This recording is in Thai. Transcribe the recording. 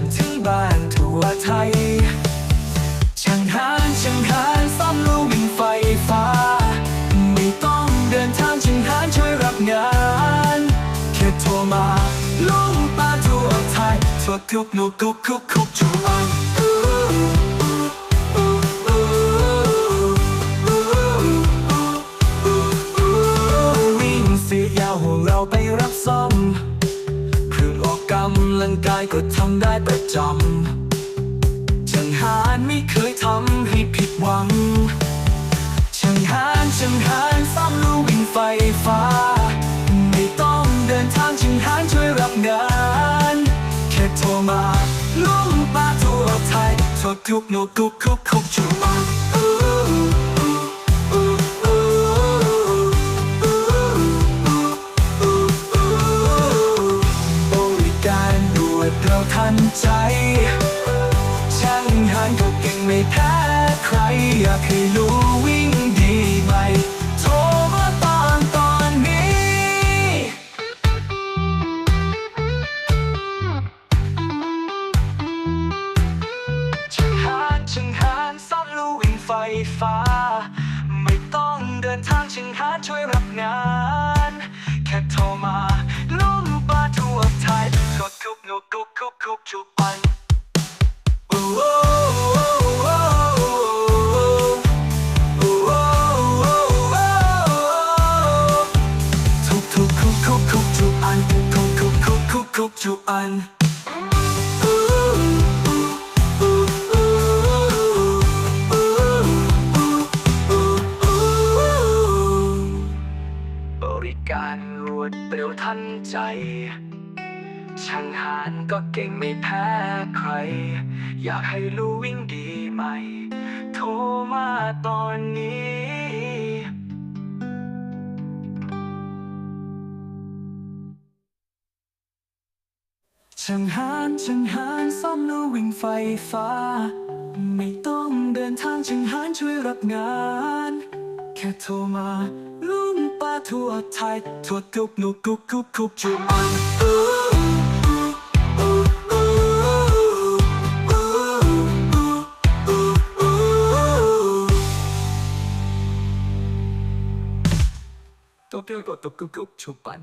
านถึงบ้านทั่วไทย ช่างหานช่างหานซ่อมลูกบินไฟฟ้า ไม่ต้องเดินทางช่างหานช่วยรับงานแค่โทรมาลุงบ้านทั่วไทยทั่วทุกลูกุกคุกคุกทุกวันวิ่งสียาวเราไปรับซ่อมำลังกายก็ทำได้ประจำช่างหารไม่เคยทำให้ผิดหวังช่างหารช่างหารซ่อมลู่วิ่งไฟฟ้า ไม่ต้องเดินทางช่างหารช่วยรับงาน แค่โทรมาลุงป้าทั่วไทยทั่วทุกโนกุกคุกคุกจูบั เราทันใจ ช่างหารก็เก่งไม่แพ้ใคร อยากให้รู้วิ่งดีไหมโทรมาตอนตอนนี้ ช่างหารช่างหารซ่อมลู่วิ่งไฟฟ้า ไม่ต้องเดินทางช่างหารช่วยรับงาน ทุกทุกคุกคุกคุกจุอันคุกคุกคุกคุกคุกจุอันบริการรวดเร็วทันใจ ช่างหารก็เก่งไม่แพ้ใคร อยากให้รู้วิ่งดีไหม โทรมาตอนนี้ช่างหารช่างหารซ่อมลู่วิ่งไฟฟ้า ไม่ต้องเดินทางช่างหารช่วยรับงาน แค่โทรมาลุงป้าทั่วไทยทั่วทุกหนูกุกกุกกุกจูอันอู้อู้ ตัวเปรี้ยวกดตุกกุกกุกจูปั